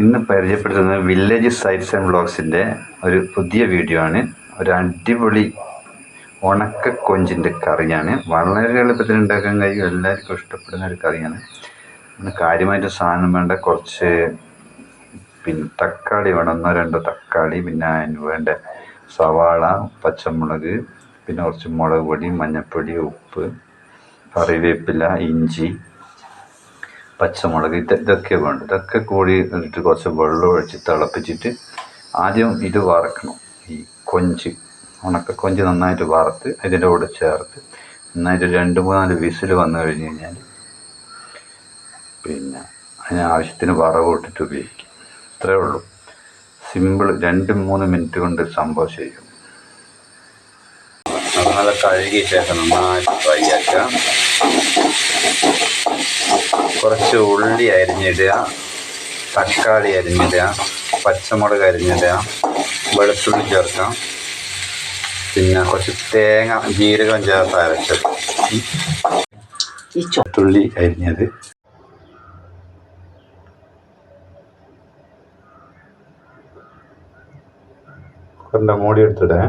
ഇന്ന് പരിചയപ്പെടുത്തുന്നത് village sites and വ്ളോഗ്സിന്റെ ഒരു പുതിയ വീഡിയോ ആണ്. ഒരു അടിപൊളി ഉണക്ക കൊഞ്ചിന്റെ കറിയാണ്. വളരെ എളുപ്പത്തിൽ ഉണ്ടാക്കാൻ കഴിയും. എല്ലാവർക്കും ഇഷ്ടപ്പെടുന്ന ഒരു കറിയാണ്. പിന്നെ കാര്യമായിട്ട് സാധനം വേണ്ട. കുറച്ച് പിന്നെ തക്കാളി വേണം. ഒന്നോ രണ്ടോ തക്കാളി പിന്നെ അതിന് വേണ്ട സവാള പച്ചമുളക് പിന്നെ കുറച്ച് മുളക് പൊടി മഞ്ഞൾപ്പൊടി ഉപ്പ് കറിവേപ്പില ഇഞ്ചി പച്ചമുളക് ഇത് ഇതൊക്കെ വേണ്ട. ഇതൊക്കെ കൂടി ഇട്ടിട്ട് കുറച്ച് വെള്ളം ഒഴിച്ച് തിളപ്പിച്ചിട്ട് ആദ്യം ഇത് വറക്കണം. ഈ കൊഞ്ച് ഉണക്ക കൊഞ്ച് നന്നായിട്ട് വറുത്ത് ഇതിന്റെ കൂടെ ചേർത്ത് നന്നായിട്ട് രണ്ട് മൂന്നാൽ വിസിൽ വന്നു കഴിഞ്ഞ് കഴിഞ്ഞാൽ പിന്നെ അതിന് ആവശ്യത്തിന് വറവ് ഇട്ടിട്ട് ഉപയോഗിക്കും. ഇത്രയേ ഉള്ളൂ. സിമ്പിൾ രണ്ട് മൂന്ന് മിനിറ്റ് കൊണ്ട് സംഭവം ചെയ്യും. നല്ല കഴുകിയ ശേഷം നന്നായിട്ട് ഫ്രൈ ആക്കുക കുറച്ച് ഉള്ളി അരിഞ്ഞിടുക തക്കാളി അരിഞ്ഞിടുക പച്ചമുളക് അരിഞ്ഞിടുക വെളുത്തുള്ളി ചേർക്കാം പിന്നെ കുറച്ച് തേങ്ങ ജീരകം ചേർത്ത് അരച്ചത്. ഈ ചൊത്തുള്ളി അരിഞ്ഞത്. കുറഞ്ഞ മൂടി എടുത്തിടേ.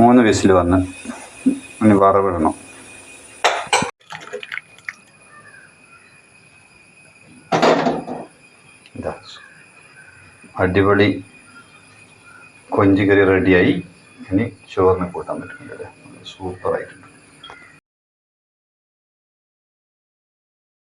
മൂന്ന് വിസിൽ വന്ന് ഇനി വറവിടണം അടിപൊളി കൊഞ്ചുകറി റെഡിയായി ഇനി ചോറിന് കൂട്ടാൻ പറ്റുന്നില്ല സൂപ്പറായിട്ടുണ്ട്.